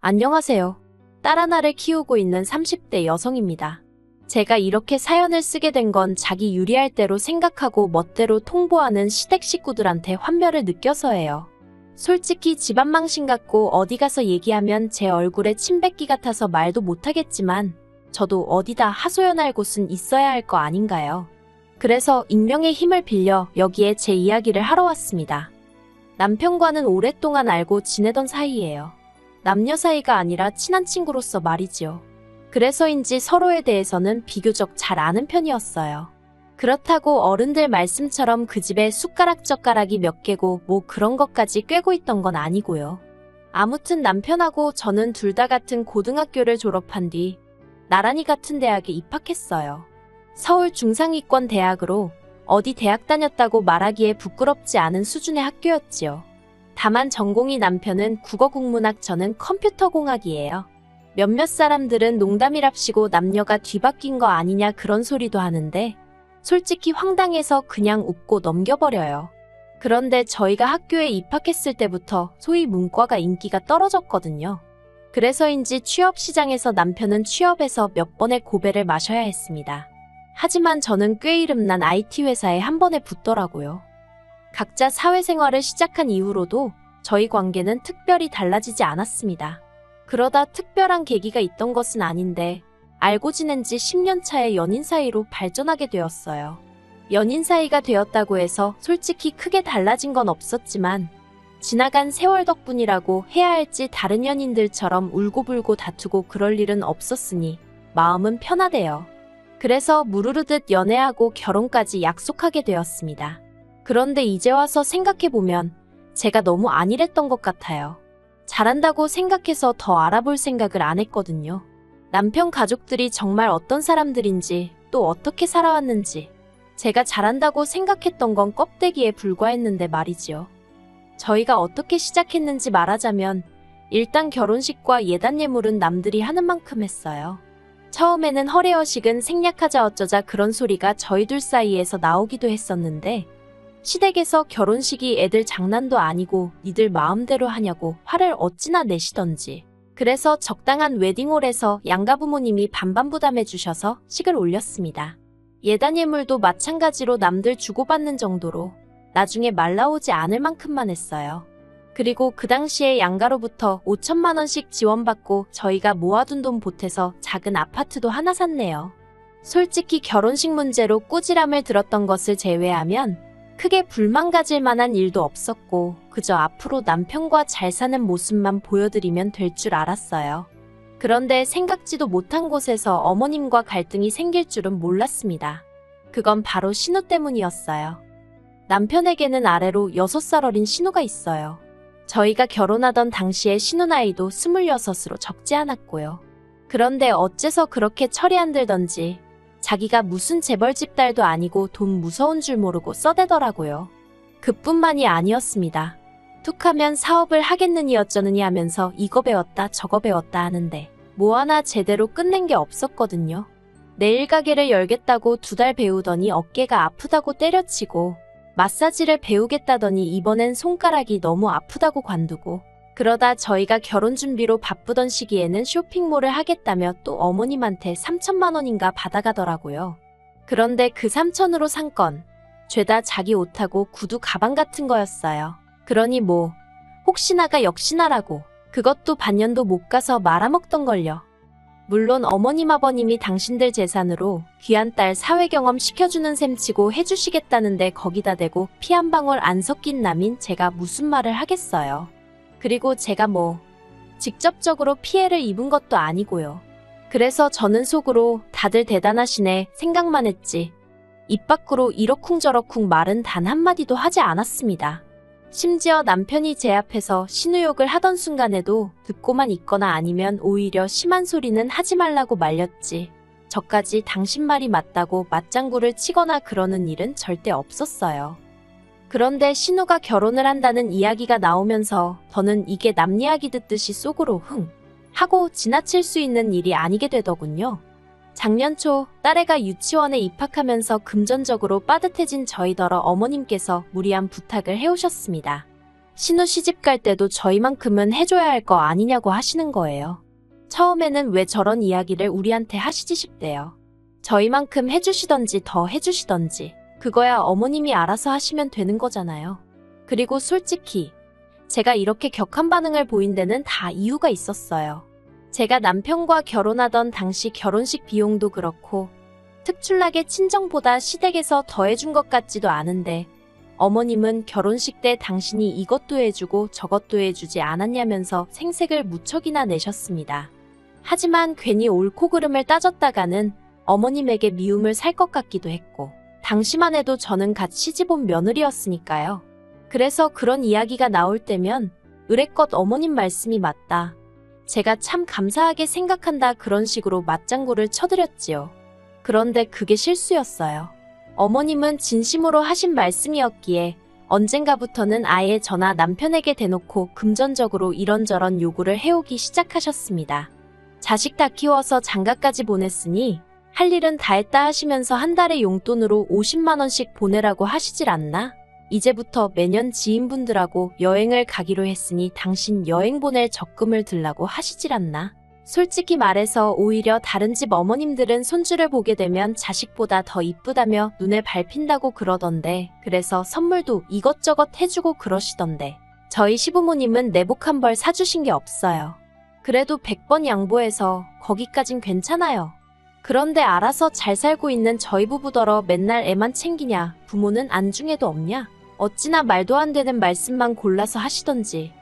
안녕하세요. 딸 하나를 키우고 있는 30대 여성입니다. 제가 이렇게 사연을 쓰게 된 건 자기 유리할 대로 생각하고 멋대로 통보하는 시댁 식구들한테 환멸을 느껴서예요. 솔직히 집안 망신 같고 어디 가서 얘기하면 제 얼굴에 침 뱉기 같아서 말도 못하겠지만 저도 어디다 하소연할 곳은 있어야 할 거 아닌가요? 그래서 익명의 힘을 빌려 여기에 제 이야기를 하러 왔습니다. 남편과는 오랫동안 알고 지내던 사이예요. 남녀 사이가 아니라 친한 친구로서 말이지요. 그래서인지 서로에 대해서는 비교적 잘 아는 편이었어요. 그렇다고 어른들 말씀처럼 그 집에 숟가락 젓가락이 몇 개고 뭐 그런 것까지 꿰고 있던 건 아니고요. 아무튼 남편하고 저는 둘 다 같은 고등학교를 졸업한 뒤 나란히 같은 대학에 입학했어요. 서울 중상위권 대학으로 어디 대학 다녔다고 말하기에 부끄럽지 않은 수준의 학교였지요. 다만 전공이 남편은 국어국문학 저는 컴퓨터공학이에요. 몇몇 사람들은 농담이랍시고 남녀가 뒤바뀐 거 아니냐 그런 소리도 하는데 솔직히 황당해서 그냥 웃고 넘겨버려요. 그런데 저희가 학교에 입학했을 때부터 소위 문과가 인기가 떨어졌거든요. 그래서인지 취업 시장에서 남편은 취업에서 몇 번의 고배를 마셔야 했습니다. 하지만 저는 꽤 이름난 IT 회사에 한 번에 붙더라고요. 각자 사회생활을 시작한 이후로도 저희 관계는 특별히 달라지지 않았습니다. 그러다 특별한 계기가 있던 것은 아닌데 알고 지낸 지 10년 차의 연인 사이로 발전하게 되었어요. 연인 사이가 되었다고 해서 솔직히 크게 달라진 건 없었지만 지나간 세월 덕분이라고 해야 할지 다른 연인들처럼 울고불고 다투고 그럴 일은 없었으니 마음은 편하대요. 그래서 무르르듯 연애하고 결혼까지 약속하게 되었습니다. 그런데 이제 와서 생각해보면 제가 너무 안일했던 것 같아요. 잘한다고 생각해서 더 알아볼 생각을 안 했거든요. 남편 가족들이 정말 어떤 사람들인지 또 어떻게 살아왔는지 제가 잘한다고 생각했던 건 껍데기에 불과했는데 말이지요. 저희가 어떻게 시작했는지 말하자면 일단 결혼식과 예단 예물은 남들이 하는 만큼 했어요. 처음에는 허례허식은 생략하자 어쩌자 그런 소리가 저희 둘 사이에서 나오기도 했었는데 시댁에서 결혼식이 애들 장난도 아니고 니들 마음대로 하냐고 화를 어찌나 내시던지 그래서 적당한 웨딩홀에서 양가 부모님이 반반 부담해 주셔서 식을 올렸습니다. 예단 예물도 마찬가지로 남들 주고받는 정도로 나중에 말 나오지 않을 만큼만 했어요. 그리고 그 당시에 양가로부터 5천만 원씩 지원받고 저희가 모아둔 돈 보태서 작은 아파트도 하나 샀네요. 솔직히 결혼식 문제로 꾸지람을 들었던 것을 제외하면 크게 불만 가질 만한 일도 없었고 그저 앞으로 남편과 잘 사는 모습만 보여드리면 될 줄 알았어요. 그런데 생각지도 못한 곳에서 어머님과 갈등이 생길 줄은 몰랐습니다. 그건 바로 신우 때문이었어요. 남편에게는 아래로 6살 어린 신우가 있어요. 저희가 결혼하던 당시에 신우 나이도 26으로 적지 않았고요. 그런데 어째서 그렇게 철이 안 들던지 자기가 무슨 재벌집 딸도 아니고 돈 무서운 줄 모르고 써대더라고요. 그뿐만이 아니었습니다. 툭하면 사업을 하겠느니 어쩌느니 하면서 이거 배웠다 저거 배웠다 하는데 뭐 하나 제대로 끝낸 게 없었거든요. 내일 가게를 열겠다고 두 달 배우더니 어깨가 아프다고 때려치고 마사지를 배우겠다더니 이번엔 손가락이 너무 아프다고 관두고 그러다 저희가 결혼 준비로 바쁘던 시기에는 쇼핑몰을 하겠다며 또 어머님한테 3천만 원인가 받아가더라고요. 그런데 그 3천으로 산 건 죄다 자기 옷하고 구두 가방 같은 거였어요. 그러니 뭐 혹시나가 역시나라고 그것도 반년도 못 가서 말아먹던 걸요. 물론 어머님 아버님이 당신들 재산으로 귀한 딸 사회 경험 시켜주는 셈치고 해주시겠다는데 거기다 대고 피 한 방울 안 섞인 남인 제가 무슨 말을 하겠어요. 그리고 제가 뭐 직접적으로 피해를 입은 것도 아니고요. 그래서 저는 속으로 다들 대단하시네 생각만 했지. 입 밖으로 이러쿵저러쿵 말은 단 한마디도 하지 않았습니다. 심지어 남편이 제 앞에서 신우욕을 하던 순간에도 듣고만 있거나 아니면 오히려 심한 소리는 하지 말라고 말렸지. 저까지 당신 말이 맞다고 맞장구를 치거나 그러는 일은 절대 없었어요. 그런데 신우가 결혼을 한다는 이야기가 나오면서 저는 이게 남 이야기 듣듯이 속으로 흥 하고 지나칠 수 있는 일이 아니게 되더군요. 작년 초 딸애가 유치원에 입학하면서 금전적으로 빠듯해진 저희더러 어머님께서 무리한 부탁을 해오셨습니다. 신우 시집 갈 때도 저희만큼은 해줘야 할 거 아니냐고 하시는 거예요. 처음에는 왜 저런 이야기를 우리한테 하시지 싶대요. 저희만큼 해주시던지 더 해주시던지 그거야 어머님이 알아서 하시면 되는 거잖아요. 그리고 솔직히 제가 이렇게 격한 반응을 보인 데는 다 이유가 있었어요. 제가 남편과 결혼하던 당시 결혼식 비용도 그렇고 특출나게 친정보다 시댁에서 더해준 것 같지도 않은데 어머님은 결혼식 때 당신이 이것도 해주고 저것도 해주지 않았냐면서 생색을 무척이나 내셨습니다. 하지만 괜히 옳고 그름을 따졌다가는 어머님에게 미움을 살 것 같기도 했고 당시만 해도 저는 갓 시집온 며느리였으니까요. 그래서 그런 이야기가 나올 때면 의뢰껏 어머님 말씀이 맞다. 제가 참 감사하게 생각한다 그런 식으로 맞장구를 쳐드렸지요. 그런데 그게 실수였어요. 어머님은 진심으로 하신 말씀이었기에 언젠가부터는 아예 저나 남편에게 대놓고 금전적으로 이런저런 요구를 해오기 시작하셨습니다. 자식 다 키워서 장가까지 보냈으니 할 일은 다 했다 하시면서 한 달에 용돈으로 50만원씩 보내라고 하시질 않나? 이제부터 매년 지인분들하고 여행을 가기로 했으니 당신 여행 보낼 적금을 들라고 하시질 않나? 솔직히 말해서 오히려 다른 집 어머님들은 손주를 보게 되면 자식보다 더 이쁘다며 눈에 밟힌다고 그러던데 그래서 선물도 이것저것 해주고 그러시던데 저희 시부모님은 내복 한 벌 사주신 게 없어요. 그래도 100번 양보해서 거기까진 괜찮아요. 그런데 알아서 잘 살고 있는 저희 부부더러 맨날 애만 챙기냐 부모는 안중에도 없냐 어찌나 말도 안 되는 말씀만 골라서 하시던지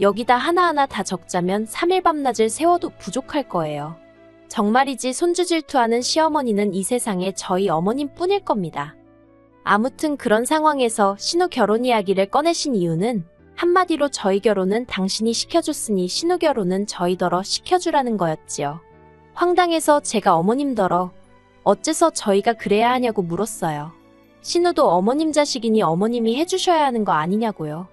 여기다 하나하나 다 적자면 3일 밤낮을 세워도 부족할 거예요. 정말이지 손주 질투하는 시어머니는 이 세상에 저희 어머님 뿐일 겁니다. 아무튼 그런 상황에서 신우 결혼 이야기를 꺼내신 이유는 한마디로 저희 결혼은 당신이 시켜줬으니 신우 결혼은 저희더러 시켜주라는 거였지요. 황당해서 제가 어머님더러 어째서 저희가 그래야 하냐고 물었어요. 신우도 어머님 자식이니 어머님이 해주셔야 하는 거 아니냐고요.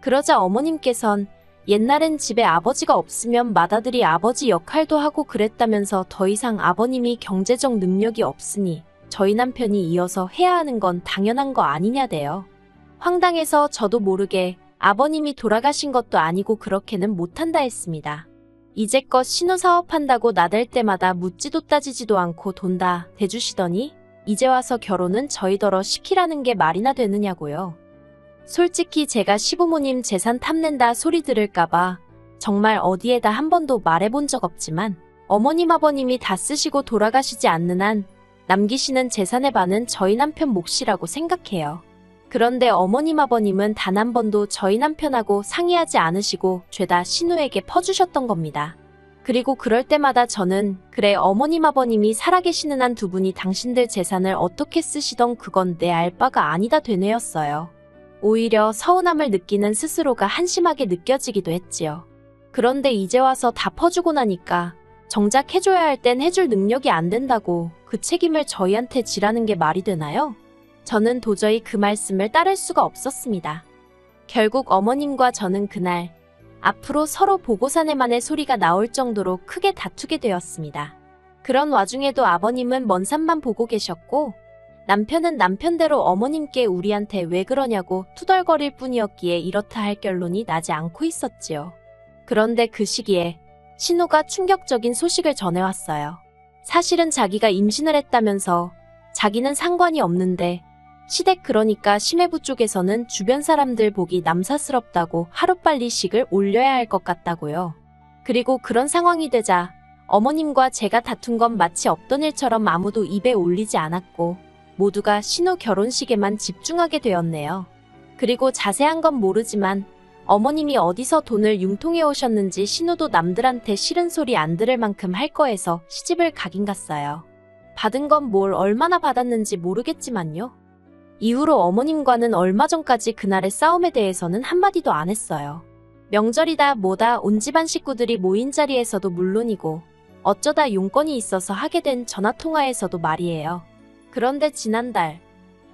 그러자 어머님께선 옛날엔 집에 아버지가 없으면 맏아들이 아버지 역할도 하고 그랬다면서 더 이상 아버님이 경제적 능력이 없으니 저희 남편이 이어서 해야 하는 건 당연한 거 아니냐대요. 황당해서 저도 모르게 아버님이 돌아가신 것도 아니고 그렇게는 못한다 했습니다. 이제껏 신우 사업한다고 나댈 때마다 묻지도 따지지도 않고 돈다 대주시더니 이제 와서 결혼은 저희더러 시키라는 게 말이나 되느냐고요. 솔직히 제가 시부모님 재산 탐낸다 소리 들을까봐 정말 어디에다 한 번도 말해본 적 없지만 어머님 아버님이 다 쓰시고 돌아가시지 않는 한 남기시는 재산의 반은 저희 남편 몫이라고 생각해요. 그런데 어머님 아버님은 단 한 번도 저희 남편하고 상의하지 않으시고 죄다 신우에게 퍼주셨던 겁니다. 그리고 그럴 때마다 저는 그래 어머님 아버님이 살아계시는 한 두 분이 당신들 재산을 어떻게 쓰시던 그건 내 알바가 아니다 되뇌었어요. 오히려 서운함을 느끼는 스스로가 한심하게 느껴지기도 했지요. 그런데 이제 와서 다 퍼주고 나니까 정작 해줘야 할 땐 해줄 능력이 안 된다고 그 책임을 저희한테 지라는 게 말이 되나요? 저는 도저히 그 말씀을 따를 수가 없었습니다. 결국 어머님과 저는 그날 앞으로 서로 보고 사내만의 소리가 나올 정도로 크게 다투게 되었습니다. 그런 와중에도 아버님은 먼 산만 보고 계셨고 남편은 남편대로 어머님께 우리한테 왜 그러냐고 투덜거릴 뿐이었기에 이렇다 할 결론이 나지 않고 있었지요. 그런데 그 시기에 신우가 충격적인 소식을 전해왔어요. 사실은 자기가 임신을 했다면서 자기는 상관이 없는데 시댁 그러니까 심해부 쪽에서는 주변 사람들 보기 남사스럽다고 하루빨리 식을 올려야 할 것 같다고요. 그리고 그런 상황이 되자 어머님과 제가 다툰 건 마치 없던 일처럼 아무도 입에 올리지 않았고 모두가 신우 결혼식에만 집중하게 되었네요. 그리고 자세한 건 모르지만 어머님이 어디서 돈을 융통해 오셨는지 신우도 남들한테 싫은 소리 안 들을 만큼 할 거해서 시집을 가긴 갔어요. 받은 건 뭘 얼마나 받았는지 모르겠지만요. 이후로 어머님과는 얼마 전까지 그날의 싸움에 대해서는 한마디도 안 했어요. 명절이다 뭐다 온 집안 식구들이 모인 자리에서도 물론이고 어쩌다 용건이 있어서 하게 된 전화통화에서도 말이에요. 그런데 지난달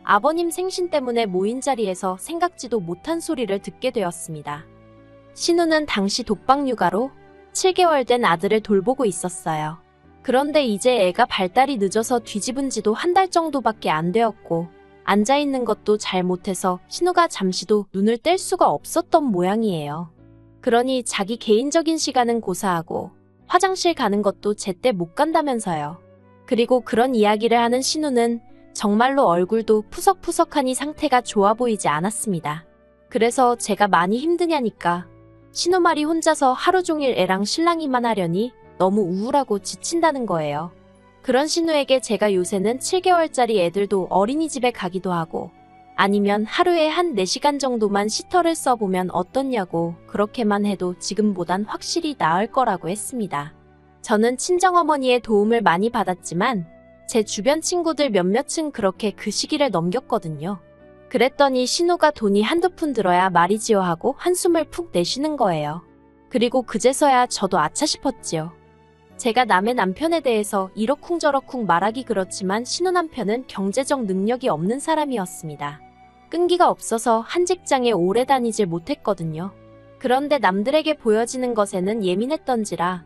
아버님 생신 때문에 모인 자리에서 생각지도 못한 소리를 듣게 되었습니다. 신우는 당시 독박 육아로 7개월 된 아들을 돌보고 있었어요. 그런데 이제 애가 발달이 늦어서 뒤집은 지도 한 달 정도밖에 안 되었고 앉아있는 것도 잘 못해서 신우가 잠시도 눈을 뗄 수가 없었던 모양이에요. 그러니 자기 개인적인 시간은 고사하고 화장실 가는 것도 제때 못 간다면서요. 그리고 그런 이야기를 하는 신우는 정말로 얼굴도 푸석푸석하니 상태가 좋아 보이지 않았습니다. 그래서 제가 많이 힘드냐니까 신우 말이 혼자서 하루 종일 애랑 실랑이만 하려니 너무 우울하고 지친다는 거예요. 그런 신우에게 제가 요새는 7개월짜리 애들도 어린이집에 가기도 하고 아니면 하루에 한 4시간 정도만 시터를 써보면 어떻냐고 그렇게만 해도 지금보단 확실히 나을 거라고 했습니다. 저는 친정어머니의 도움을 많이 받았지만 제 주변 친구들 몇몇은 그렇게 그 시기를 넘겼거든요. 그랬더니 신우가 돈이 한두 푼 들어야 말이지요 하고 한숨을 푹 내쉬는 거예요. 그리고 그제서야 저도 아차 싶었지요. 제가 남의 남편에 대해서 이러쿵저러쿵 말하기 그렇지만 신우 남편은 경제적 능력이 없는 사람이었습니다. 끈기가 없어서 한 직장에 오래 다니질 못했거든요. 그런데 남들에게 보여지는 것에는 예민했던지라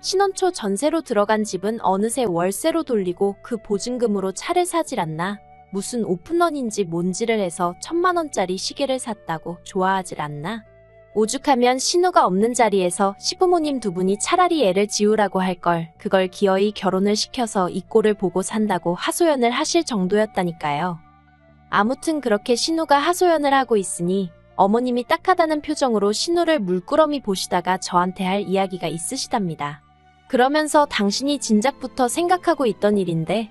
신혼 초 전세로 들어간 집은 어느새 월세로 돌리고 그 보증금으로 차를 사질 않나 무슨 오픈런인지 뭔지를 해서 천만 원짜리 시계를 샀다고 좋아하질 않나 오죽하면 신우가 없는 자리에서 시부모님 두 분이 차라리 애를 지우라고 할걸 그걸 기어이 결혼을 시켜서 이 꼴을 보고 산다고 하소연을 하실 정도였다니까요. 아무튼 그렇게 신우가 하소연을 하고 있으니 어머님이 딱하다는 표정으로 신우를 물끄러미 보시다가 저한테 할 이야기가 있으시답니다. 그러면서 당신이 진작부터 생각하고 있던 일인데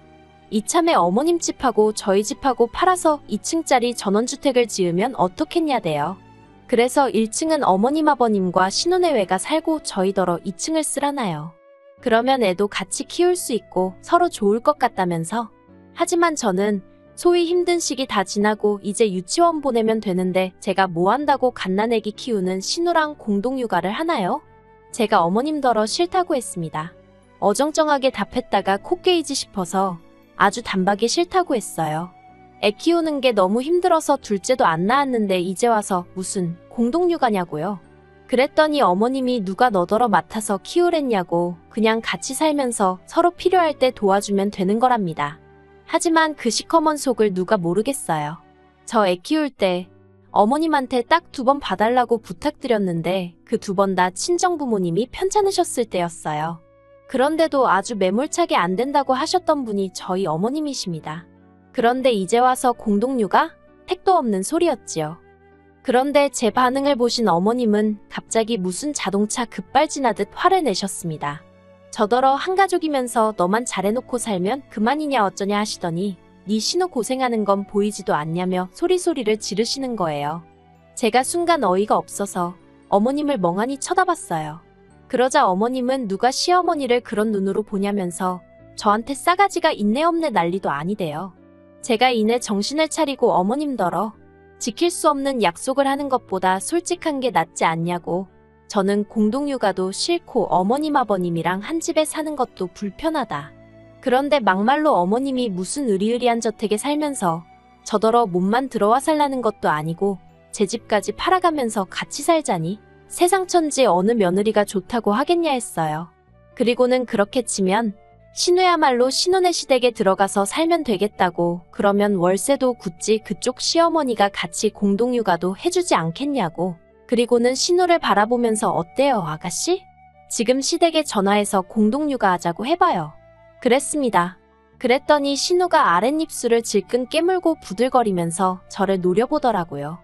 이참에 어머님 집하고 저희 집하고 팔아서 2층짜리 전원주택을 지으면 어떻겠냐대요. 그래서 1층은 어머님 아버님과 신혼애외가 살고 저희더러 2층을 쓰라나요. 그러면 애도 같이 키울 수 있고 서로 좋을 것 같다면서. 하지만 저는 소위 힘든 시기 다 지나고 이제 유치원 보내면 되는데 제가 뭐 한다고 갓난애기 키우는 신우랑 공동육아를 하나요? 제가 어머님더러 싫다고 했습니다. 어정쩡하게 답했다가 코 깨이지 싶어서 아주 단박에 싫다고 했어요. 애 키우는 게 너무 힘들어서 둘째도 안 낳았는데 이제 와서 무슨 공동육아냐고요. 그랬더니 어머님이 누가 너더러 맡아서 키우랬냐고 그냥 같이 살면서 서로 필요할 때 도와주면 되는 거랍니다. 하지만 그 시커먼 속을 누가 모르겠어요. 저 애 키울 때 어머님한테 딱 두 번 봐달라고 부탁드렸는데 그 두 번 다 친정부모님이 편찮으셨을 때였어요. 그런데도 아주 매몰차게 안 된다고 하셨던 분이 저희 어머님이십니다. 그런데 이제 와서 공동육아? 택도 없는 소리였지요. 그런데 제 반응을 보신 어머님은 갑자기 무슨 자동차 급발진하듯 화를 내셨습니다. 저더러 한 가족이면서 너만 잘해놓고 살면 그만이냐 어쩌냐 하시더니 네 신호 고생하는 건 보이지도 않냐며 소리소리를 지르시는 거예요. 제가 순간 어이가 없어서 어머님을 멍하니 쳐다봤어요. 그러자 어머님은 누가 시어머니를 그런 눈으로 보냐면서 저한테 싸가지가 있네 없네 난리도 아니대요. 제가 이내 정신을 차리고 어머님더러 지킬 수 없는 약속을 하는 것보다 솔직한 게 낫지 않냐고 저는 공동육아도 싫고 어머님 아버님이랑 한 집에 사는 것도 불편하다. 그런데 막말로 어머님이 무슨 의리의리한 저택에 살면서 저더러 몸만 들어와 살라는 것도 아니고 제 집까지 팔아가면서 같이 살자니 세상 천지 어느 며느리가 좋다고 하겠냐 했어요. 그리고는 그렇게 치면 신우야말로 신혼의 시댁에 들어가서 살면 되겠다고 그러면 월세도 굳이 그쪽 시어머니가 같이 공동육아도 해주지 않겠냐고 그리고는 신우를 바라보면서 어때요 아가씨? 지금 시댁에 전화해서 공동육아 하자고 해봐요. 그랬습니다. 그랬더니 신우가 아랫입술을 질끈 깨물고 부들거리면서 저를 노려보더라고요.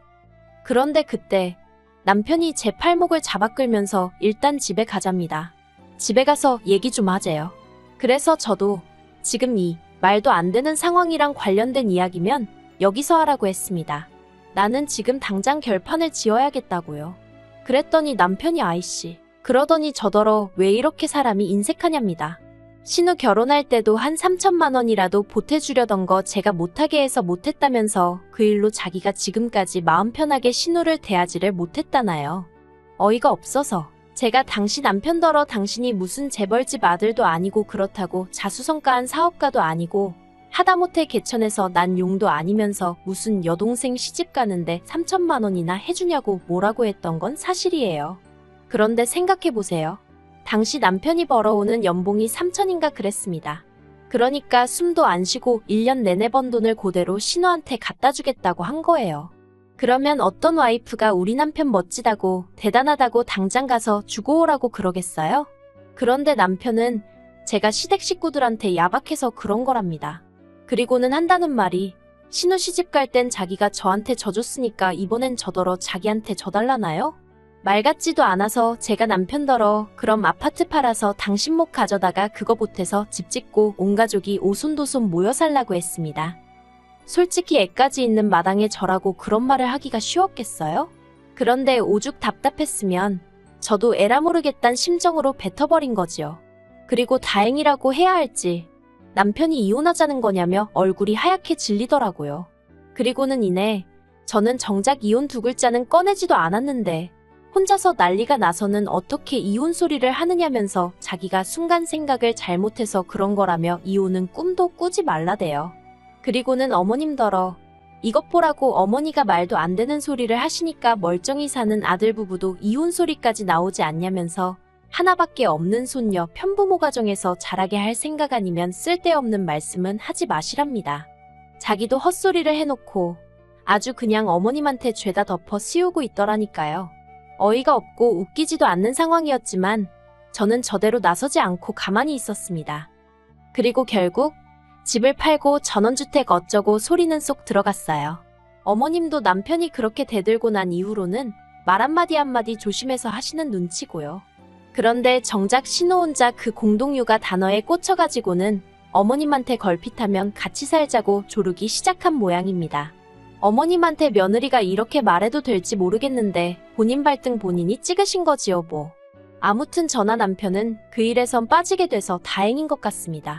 그런데 그때 남편이 제 팔목을 잡아 끌면서 일단 집에 가자입니다. 집에 가서 얘기 좀 하재요. 그래서 저도 지금 이 말도 안 되는 상황이랑 관련된 이야기면 여기서 하라고 했습니다. 나는 지금 당장 결판을 지어야겠다고요. 그랬더니 남편이 아이씨. 그러더니 저더러 왜 이렇게 사람이 인색하냐입니다. 신우 결혼할 때도 한 3천만 원이라도 보태주려던 거 제가 못하게 해서 못했다면서 그 일로 자기가 지금까지 마음 편하게 신우를 대하지를 못했다나요. 어이가 없어서 제가 당신 남편더러 당신이 무슨 재벌집 아들도 아니고 그렇다고 자수성가한 사업가도 아니고 하다못해 개천에서 난 용도 아니면서 무슨 여동생 시집 가는데 3천만 원이나 해주냐고 뭐라고 했던 건 사실이에요. 그런데 생각해보세요. 당시 남편이 벌어오는 연봉이 3천인가 그랬습니다. 그러니까 숨도 안 쉬고 1년 내내 번 돈을 그대로 신우한테 갖다 주겠다고 한 거예요. 그러면 어떤 와이프가 우리 남편 멋지다고 대단하다고 당장 가서 주고 오라고 그러겠어요? 그런데 남편은 제가 시댁 식구들한테 야박해서 그런 거랍니다. 그리고는 한다는 말이 신우 시집 갈 땐 자기가 저한테 져줬으니까 이번엔 저더러 자기한테 져달라나요? 말 같지도 않아서 제가 남편더러 그럼 아파트 팔아서 당신 목 가져다가 그거 보태서 집 짓고 온 가족이 오손도손 모여 살라고 했습니다. 솔직히 애까지 있는 마당에 저라고 그런 말을 하기가 쉬웠겠어요? 그런데 오죽 답답했으면 저도 에라 모르겠단 심정으로 뱉어버린 거지요. 그리고 다행이라고 해야 할지 남편이 이혼하자는 거냐며 얼굴이 하얗게 질리더라고요. 그리고는 이내 저는 정작 이혼 두 글자는 꺼내지도 않았는데 혼자서 난리가 나서는 어떻게 이혼 소리를 하느냐면서 자기가 순간 생각을 잘못해서 그런 거라며 이혼은 꿈도 꾸지 말라대요. 그리고는 어머님더러 이것 보라고 어머니가 말도 안 되는 소리를 하시니까 멀쩡히 사는 아들 부부도 이혼 소리까지 나오지 않냐면서 하나밖에 없는 손녀 편부모 가정에서 자라게 할 생각 아니면 쓸데없는 말씀은 하지 마시랍니다. 자기도 헛소리를 해놓고 아주 그냥 어머님한테 죄다 덮어 씌우고 있더라니까요. 어이가 없고 웃기지도 않는 상황이었지만 저는 저대로 나서지 않고 가만히 있었습니다. 그리고 결국 집을 팔고 전원주택 어쩌고 소리는 쏙 들어갔어요. 어머님도 남편이 그렇게 대들고 난 이후로는 말 한마디 한마디 조심해서 하시는 눈치고요. 그런데 정작 신호 혼자 그 공동육아 단어에 꽂혀가지고는 어머님한테 걸핏하면 같이 살자고 조르기 시작한 모양입니다. 어머님한테 며느리가 이렇게 말해도 될지 모르겠는데 본인 발등 본인이 찍으신 거지요 뭐. 아무튼 저나 남편은 그 일에선 빠지게 돼서 다행인 것 같습니다.